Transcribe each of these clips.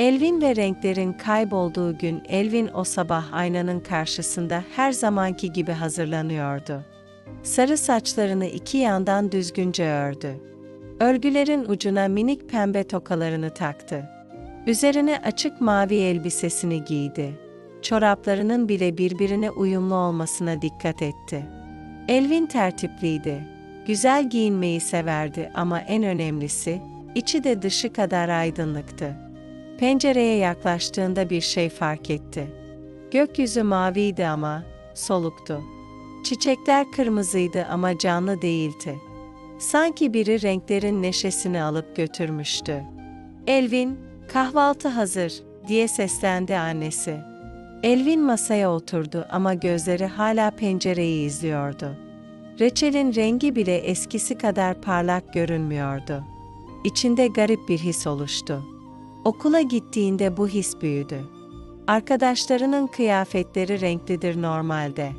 Elvin ve renklerin kaybolduğu gün Elvin o sabah aynanın karşısında her zamanki gibi hazırlanıyordu. Sarı saçlarını iki yandan düzgünce ördü. Örgülerin ucuna minik pembe tokalarını taktı. Üzerine açık mavi elbisesini giydi. Çoraplarının bile birbirine uyumlu olmasına dikkat etti. Elvin tertipliydi. Güzel giyinmeyi severdi ama en önemlisi, içi de dışı kadar aydınlıktı. Pencereye yaklaştığında bir şey fark etti. Gökyüzü maviydi ama soluktu. Çiçekler kırmızıydı ama canlı değildi. Sanki biri renklerin neşesini alıp götürmüştü. Elvin, kahvaltı hazır, diye seslendi annesi. Elvin masaya oturdu ama gözleri hala pencereyi izliyordu. Reçelin rengi bile eskisi kadar parlak görünmüyordu. İçinde garip bir his oluştu. Okula gittiğinde bu his büyüdü. Arkadaşlarının kıyafetleri renklidir normalde.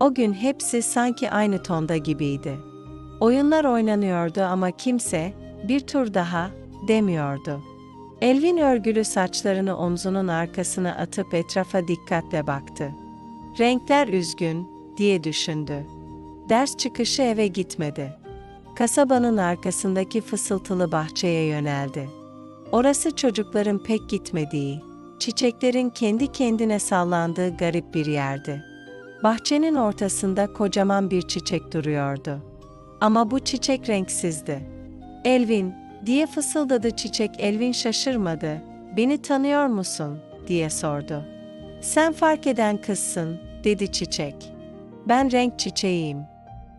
O gün hepsi sanki aynı tonda gibiydi. Oyunlar oynanıyordu ama kimse bir tur daha demiyordu. Elvin örgülü saçlarını omzunun arkasına atıp etrafa dikkatle baktı. Renkler üzgün diye düşündü. Ders çıkışı eve gitmedi. Kasabanın arkasındaki fısıltılı bahçeye yöneldi. Orası çocukların pek gitmediği, çiçeklerin kendi kendine sallandığı garip bir yerdi. Bahçenin ortasında kocaman bir çiçek duruyordu. Ama bu çiçek renksizdi. Elvin, diye fısıldadı çiçek Elvin şaşırmadı. Beni tanıyor musun? diye sordu. Sen fark eden kızsın, dedi çiçek. Ben renk çiçeğiyim.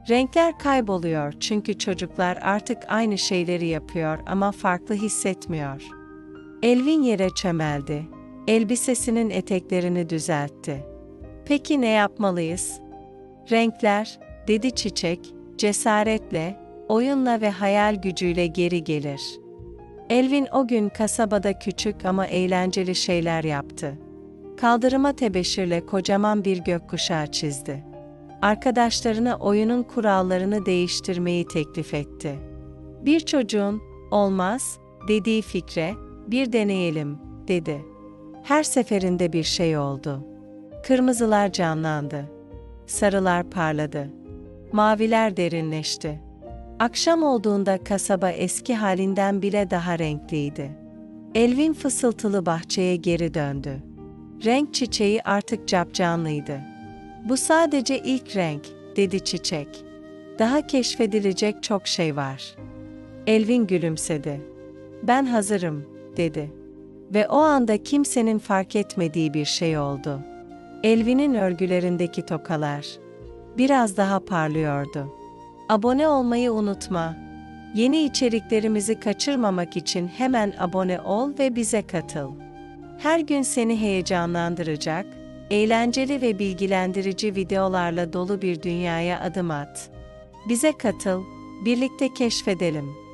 Renkler kayboluyor çünkü çocuklar artık aynı şeyleri yapıyor ama farklı hissetmiyor. Elvin yere çömeldi. Elbisesinin eteklerini düzeltti. Peki ne yapmalıyız? Renkler, dedi çiçek, cesaretle, oyunla ve hayal gücüyle geri gelir. Elvin o gün kasabada küçük ama eğlenceli şeyler yaptı. Kaldırıma tebeşirle kocaman bir gökkuşağı çizdi. Arkadaşlarına oyunun kurallarını değiştirmeyi teklif etti. Bir çocuğun, olmaz, dediği fikre, bir deneyelim, dedi. Her seferinde bir şey oldu. Kırmızılar canlandı. Sarılar parladı. Maviler derinleşti. Akşam olduğunda kasaba eski halinden bile daha renkliydi. Elvin fısıltılı bahçeye geri döndü. Renk çiçeği artık capcanlıydı. Bu sadece ilk renk, dedi çiçek. Daha keşfedilecek çok şey var. Elvin gülümsedi. Ben hazırım, dedi. Ve o anda kimsenin fark etmediği bir şey oldu. Elvin'in örgülerindeki tokalar biraz daha parlıyordu. Abone olmayı unutma. Yeni içeriklerimizi kaçırmamak için hemen abone ol ve bize katıl. Her gün seni heyecanlandıracak, eğlenceli ve bilgilendirici videolarla dolu bir dünyaya adım at. Bize katıl, birlikte keşfedelim.